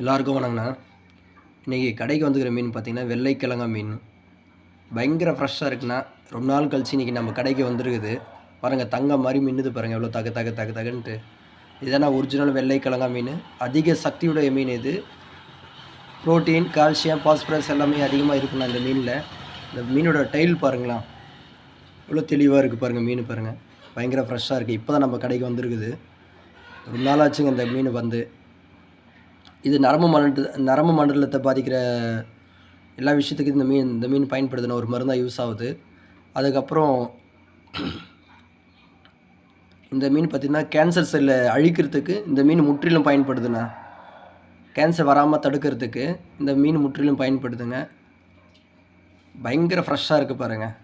எல்லாருக்கும் வணங்கண்ணா இன்றைக்கி கடைக்கு வந்துக்கிற மீன் பார்த்தீங்கன்னா வெள்ளைக்கிழங்கா மீன். பயங்கர ஃப்ரெஷ்ஷாக இருக்குண்ணா. ரொம்ப நாள் கழிச்சு இன்றைக்கி நம்ம கடைக்கு வந்துருக்குது. பாருங்கள் தங்கம் மாதிரி மின்னுது பாருங்கள் எவ்வளோ தக தக தக தகுன்ட்டு. இதுதான் ஒரிஜினல் வெள்ளைக்கிழங்கா மீன். அதிக சக்தியுடைய மீன் இது. புரோட்டீன் கால்சியம் பாஸ்பரஸ் எல்லாமே அதிகமாக இருக்குண்ணா இந்த மீனில். இந்த மீனோட டைல் பாருங்களா. எவ்வளோ தெளிவாக இருக்குது பாருங்கள் மீன் பாருங்கள் பயங்கர ஃப்ரெஷ்ஷாக இருக்குது இப்போ தான் நம்ம கடைக்கு வந்திருக்குது. ரொம்ப நாள் ஆச்சுங்க இந்த மீன் வந்து. இது நரம்பு மண்டல நரம்பு மண்டலத்தை பாதிக்கிற எல்லா விஷயத்துக்கும் இந்த மீன் இந்த மீன் பயன்படுதுன்னு ஒரு மருந்தாக யூஸ் ஆகுது. அதுக்கப்புறம் இந்த மீன் பார்த்திங்கன்னா கேன்சர் செல்லை அழிக்கிறதுக்கு இந்த மீன் முற்றிலும் பயன்படுதுண்ணா கேன்சர் வராமல் தடுக்கிறதுக்கு இந்த மீன் முற்றிலும் பயன்படுதுங்க. பயங்கர ஃப்ரெஷ்ஷாக இருக்குது பாருங்கள்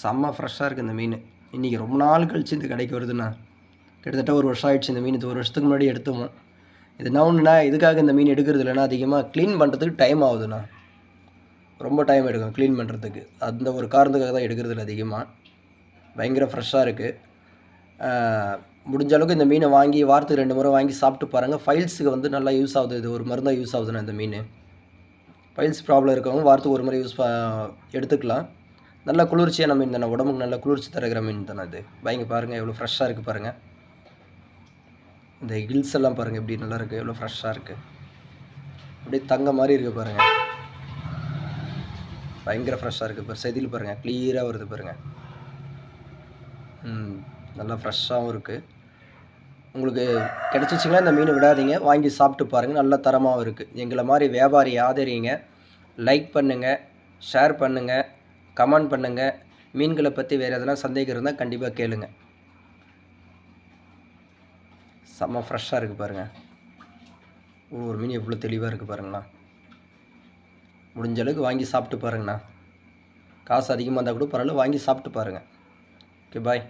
செம்ம ஃப்ரெஷ்ஷாக இருக்குது இந்த மீன். இன்றைக்கி ரொம்ப நாள் கழிச்சு இந்த கடைக்கு வருதுண்ணா. கிட்டத்தட்ட ஒரு வருஷம் ஆயிடுச்சு இந்த மீன். இது ஒரு வருஷத்துக்கு முன்னாடி எடுத்தோம். இது என்ன இதுக்காக இந்த மீன் எடுக்கிறது இல்லைன்னா அதிகமாக க்ளீன் பண்ணுறதுக்கு டைம் ஆகுதுண்ணா. ரொம்ப டைம் எடுக்கும் க்ளீன் பண்ணுறதுக்கு அந்த ஒரு காரணத்துக்காக தான் எடுக்கிறது இல்லை அதிகமாக பயங்கர ஃப்ரெஷ்ஷாக இருக்குது முடிஞ்ச அளவுக்கு இந்த மீனை வாங்கி வாரத்துக்கு ரெண்டு முறை வாங்கி சாப்பிட்டு பாருங்கள் ஃபைல்ஸுக்கு வந்து நல்லா யூஸ் ஆகுது இது ஒரு மருந்தாக யூஸ் ஆகுதுண்ணா இந்த மீன். ஃபைல்ஸ் ப்ராப்ளம் இருக்கவங்க வாரத்துக்கு ஒரு முறை யூஸ் ப எடுத்துக்கலாம். நல்ல குளிர்ச்சியான மீன் தானே உடம்புக்கு நல்ல குளிர்ச்சி தருகிற மீன் தானே இது. பயங்க பாருங்கள் எவ்வளோ ஃப்ரெஷ்ஷாக இருக்குது பாருங்கள் இந்த ஹில்ஸ் எல்லாம் பாருங்கள் எப்படி நல்லா இருக்குது எவ்வளோ ஃப்ரெஷ்ஷாக இருக்குது அப்படியே தங்க மாதிரி இருக்குது பாருங்கள் பயங்கர ஃப்ரெஷ்ஷாக இருக்குது இப்போ செதில் பாருங்கள் க்ளியராக வருது பாருங்கள் ம் நல்லா ஃப்ரெஷ்ஷாகவும் இருக்குது உங்களுக்கு கிடச்சிச்சிங்கன்னா இந்த மீன் விடாதீங்க. வாங்கி சாப்பிட்டு பாருங்கள் நல்ல தரமாகவும் இருக்குது எங்களை மாதிரி வியாபாரி ஆதரிங்க. லைக் பண்ணுங்கள் ஷேர் பண்ணுங்கள் கமெண்ட் பண்ணுங்கள் மீன்களை பற்றி வேறு எதனா சந்தேகம் இருந்தால் கண்டிப்பாக கேளுங்கள் செம்ம ஃப்ரெஷ்ஷாக இருக்குது பாருங்கள் ஒரு மீன் எவ்வளோ தெளிவாக இருக்குது பாருங்கண்ணா. முடிஞ்ச அளவுக்கு வாங்கி சாப்பிட்டு பாருங்கண்ணா. காசு அதிகமாக இருந்தால் கூட பரவாயில்ல வாங்கி சாப்பிட்டு பாருங்கள் ஓகே பாய்